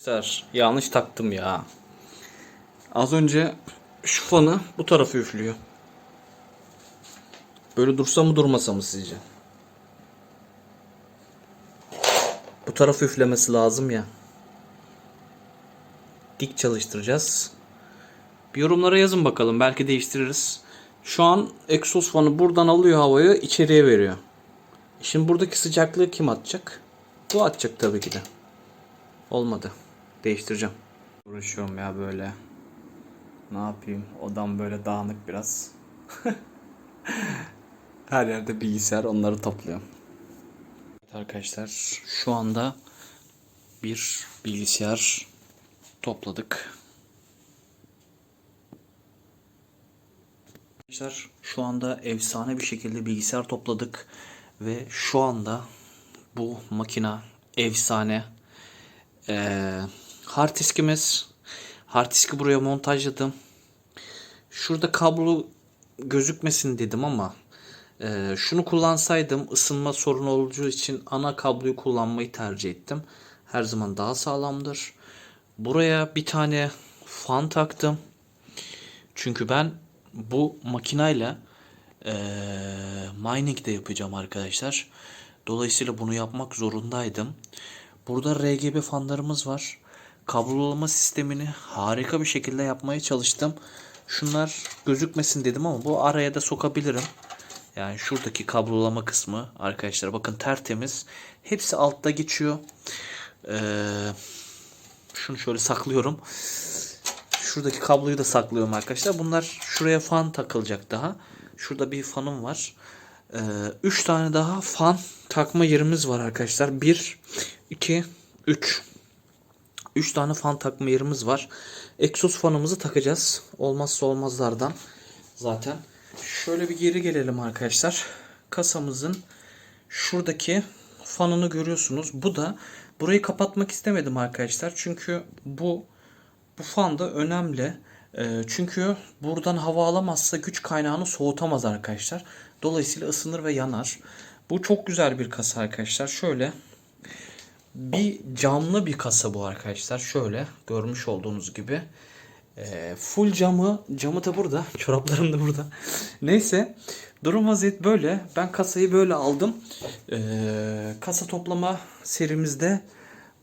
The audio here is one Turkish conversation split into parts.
Arkadaşlar yanlış taktım ya. Az önce şu fanı bu tarafa üflüyor. Böyle dursa mı durmasa mı sizce? Bu tarafı üflemesi lazım ya. Dik çalıştıracağız. Bir yorumlara yazın bakalım. Belki değiştiririz. Şu an egzoz fanı buradan alıyor havayı içeriye veriyor. Şimdi buradaki sıcaklığı kim atacak? Bu atacak tabii ki de. Olmadı. Değiştireceğim. Uğraşıyorum ya böyle. Ne yapayım? Odam böyle dağınık biraz. Her yerde bilgisayar onları topluyorum. Evet arkadaşlar şu anda bir bilgisayar topladık. Arkadaşlar şu anda efsane bir şekilde bilgisayar topladık ve şu anda bu makina efsane. Ee, hard diskimiz. Hard diski buraya montajladım. Şurada kablo gözükmesin dedim ama e, şunu kullansaydım ısınma sorunu olacağı için ana kabloyu kullanmayı tercih ettim. Her zaman daha sağlamdır. Buraya bir tane fan taktım. Çünkü ben bu makinayla eee mining de yapacağım arkadaşlar. Dolayısıyla bunu yapmak zorundaydım. Burada RGB fanlarımız var. Kablolama sistemini harika bir şekilde yapmaya çalıştım. Şunlar gözükmesin dedim ama bu araya da sokabilirim. Yani şuradaki kablolama kısmı arkadaşlar bakın tertemiz. Hepsi altta geçiyor. Ee, şunu şöyle saklıyorum. Şuradaki kabloyu da saklıyorum arkadaşlar. Bunlar şuraya fan takılacak daha. Şurada bir fanım var. 3 tane daha fan takma yerimiz var arkadaşlar. 1, 2, 3. 3 tane fan takma yerimiz var. Exos fanımızı takacağız. Olmazsa olmazlardan. Zaten şöyle bir geri gelelim arkadaşlar. Kasamızın şuradaki fanını görüyorsunuz. Bu da burayı kapatmak istemedim arkadaşlar. Çünkü bu bu fan da önemli. Ee, çünkü buradan hava alamazsa güç kaynağını soğutamaz arkadaşlar. Dolayısıyla ısınır ve yanar. Bu çok güzel bir kasa arkadaşlar. Şöyle bir camlı bir kasa bu arkadaşlar. Şöyle görmüş olduğunuz gibi. Ee, full camı, camı da burada. Çoraplarım da burada. Neyse durum vaziyet böyle. Ben kasayı böyle aldım. Ee, kasa toplama serimizde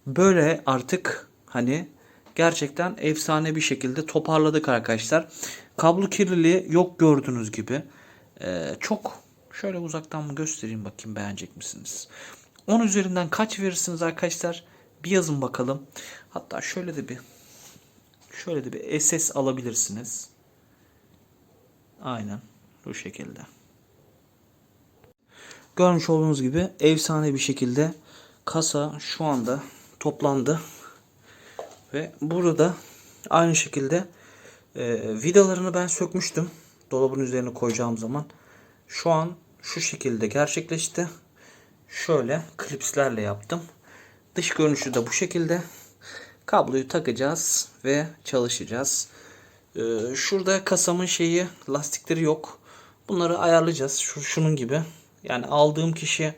böyle artık hani gerçekten efsane bir şekilde toparladık arkadaşlar. Kablo kirliliği yok gördüğünüz gibi. Ee, çok şöyle uzaktan mı göstereyim bakayım beğenecek misiniz? 10 üzerinden kaç verirsiniz arkadaşlar? Bir yazın bakalım. Hatta şöyle de bir şöyle de bir SS alabilirsiniz. Aynen bu şekilde. Görmüş olduğunuz gibi efsane bir şekilde kasa şu anda toplandı. Ve burada aynı şekilde e, vidalarını ben sökmüştüm. Dolabın üzerine koyacağım zaman. Şu an şu şekilde gerçekleşti. Şöyle klipslerle yaptım. Dış görünüşü de bu şekilde. Kabloyu takacağız ve çalışacağız. Ee, şurada kasamın şeyi lastikleri yok. Bunları ayarlayacağız. Şu, şunun gibi. Yani aldığım kişi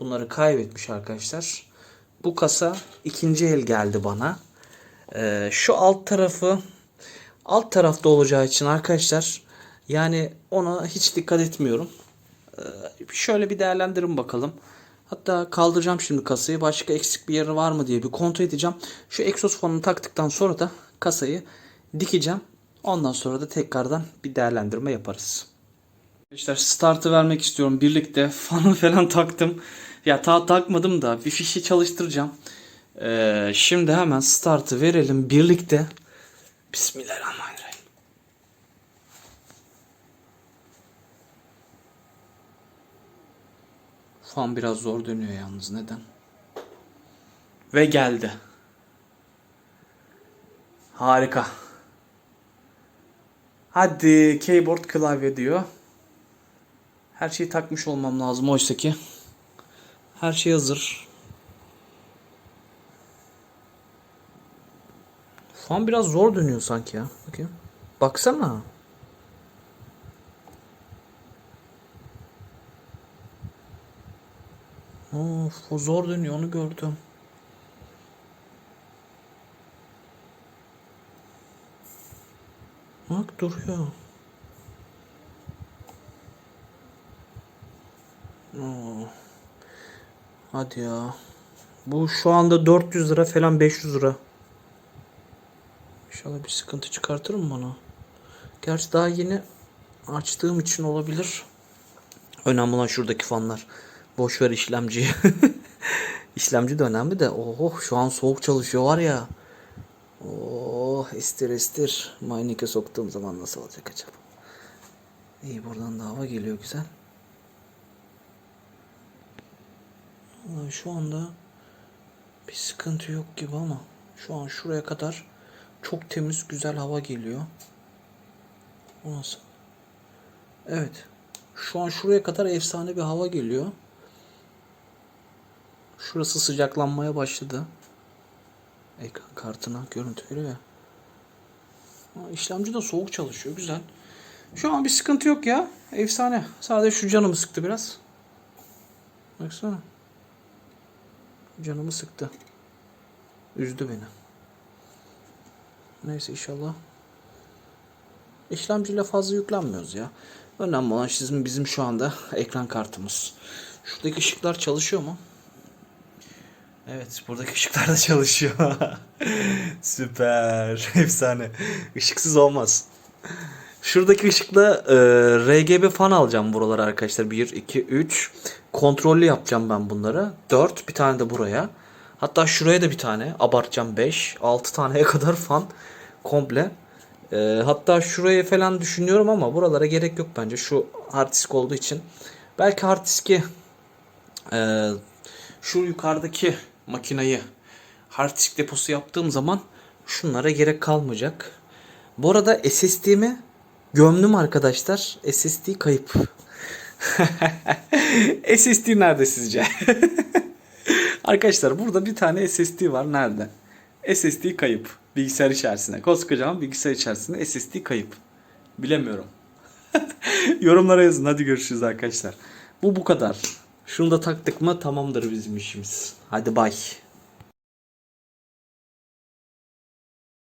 bunları kaybetmiş arkadaşlar. Bu kasa ikinci el geldi bana. Ee, şu alt tarafı alt tarafta olacağı için arkadaşlar yani ona hiç dikkat etmiyorum. Ee, şöyle bir değerlendirin bakalım. Hatta kaldıracağım şimdi kasayı. Başka eksik bir yeri var mı diye bir kontrol edeceğim. Şu egzoz fanını taktıktan sonra da kasayı dikeceğim. Ondan sonra da tekrardan bir değerlendirme yaparız. Arkadaşlar startı vermek istiyorum. Birlikte fanı falan taktım. Ya ta takmadım da bir fişi çalıştıracağım. Ee, şimdi hemen startı verelim birlikte. Bismillahirrahmanirrahim. Fan biraz zor dönüyor yalnız. Neden? Ve geldi. Harika. Hadi keyboard klavye diyor. Her şeyi takmış olmam lazım oysa ki. Her şey hazır. Fan biraz zor dönüyor sanki ya. Bakayım. Baksana. Of o zor dönüyor onu gördüm. Bak duruyor. Oo. Hadi ya. Bu şu anda 400 lira falan 500 lira. İnşallah bir sıkıntı çıkartır mı bana? Gerçi daha yeni açtığım için olabilir. Önemli olan şuradaki fanlar. Boş ver işlemciyi. İşlemci de önemli de. Oh şu an soğuk çalışıyor var ya. Oh estir estir. Mining'e soktuğum zaman nasıl olacak acaba? İyi buradan da hava geliyor güzel. Vallahi şu anda bir sıkıntı yok gibi ama şu an şuraya kadar çok temiz güzel hava geliyor. Bu nasıl? Evet. Şu an şuraya kadar efsane bir hava geliyor. Şurası sıcaklanmaya başladı. Ekran kartına görüntü veriyor ya. İşlemci de soğuk çalışıyor. Güzel. Şu an bir sıkıntı yok ya. Efsane. Sadece şu canımı sıktı biraz. Baksana. Canımı sıktı. Üzdü beni. Neyse inşallah. İşlemciyle fazla yüklenmiyoruz ya. Önemli olan bizim, bizim şu anda ekran kartımız. Şuradaki ışıklar çalışıyor mu? Evet buradaki ışıklar da çalışıyor. Süper. Efsane. Işıksız olmaz. Şuradaki ışıkla e, RGB fan alacağım buralara arkadaşlar. 1, 2, 3. Kontrollü yapacağım ben bunları. 4. Bir tane de buraya. Hatta şuraya da bir tane. Abartacağım 5. 6 taneye kadar fan. Komple. E, hatta şuraya falan düşünüyorum ama buralara gerek yok bence. Şu hard disk olduğu için. Belki hard diski e, şu yukarıdaki makinayı hard deposu yaptığım zaman şunlara gerek kalmayacak. Bu arada SSD'mi gömdüm arkadaşlar. SSD kayıp. SSD nerede sizce? arkadaşlar burada bir tane SSD var. Nerede? SSD kayıp. Bilgisayar içerisinde. Koskocaman bilgisayar içerisinde SSD kayıp. Bilemiyorum. Yorumlara yazın. Hadi görüşürüz arkadaşlar. Bu bu kadar. Şunu da taktık mı tamamdır bizim işimiz. Hadi bay.